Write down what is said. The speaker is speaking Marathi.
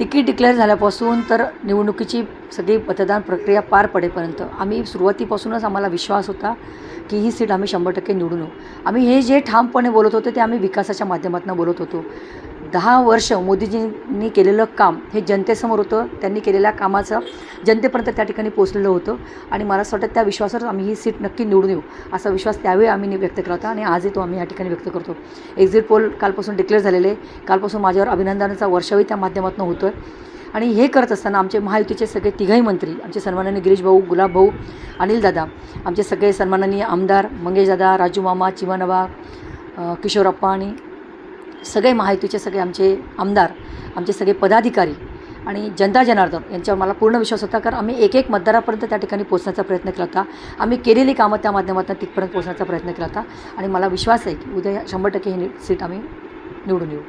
तिकीट डिक्लेअर झाल्यापासून तर निवडणुकीची सगळी मतदान प्रक्रिया पार पडेपर्यंत आम्ही सुरुवातीपासूनच आम्हाला विश्वास होता की ही सीट आम्ही शंभर टक्के निवडून येऊ. आम्ही हे जे ठामपणे बोलत होतो ते आम्ही विकासाच्या माध्यमातून बोलत होतो. दहा वर्ष मोदीजींनी केलेलं काम हे जनतेसमोर होतं त्यांनी केलेल्या कामाचं जनतेपर्यंत त्या ठिकाणी पोचलेलं होतं आणि मला असं वाटतं त्या विश्वासावर आम्ही ही सीट नक्की निवडून येऊ असा विश्वास त्यावेळी आम्ही व्यक्त केला होता आणि आजही तो आम्ही या ठिकाणी व्यक्त करतो. एक्झिट पोल कालपासून डिक्लेअर झालेले आहे. कालपासून माझ्यावर अभिनंदनाचा वर्षावही त्या माध्यमातून होतो आहे आणि हे करत असताना आमचे महायुतीचे सगळे तिघही मंत्री आमचे सन्माननीय गिरीश भाऊ गुलाब भाऊ अनिल दादा आमचे सगळे सन्माननीय आमदार मंगेश दादा राजू मामा चिमानवा किशोरप्पा आणि सगळे महायुतीचे सगळे आमचे आमदार आमचे सगळे पदाधिकारी आणि जनता जनार्दन यांच्यावर मला पूर्ण विश्वास होता कारण आम्ही एक एक मतदारापर्यंत त्या ठिकाणी पोहोचण्याचा प्रयत्न केला होता. आम्ही केलेली कामं त्या माध्यमातून तिथपर्यंत पोहोचण्याचा प्रयत्न केला होता आणि मला विश्वास आहे की उद्या शंभर टक्के ही सीट आम्ही निवडून येऊ.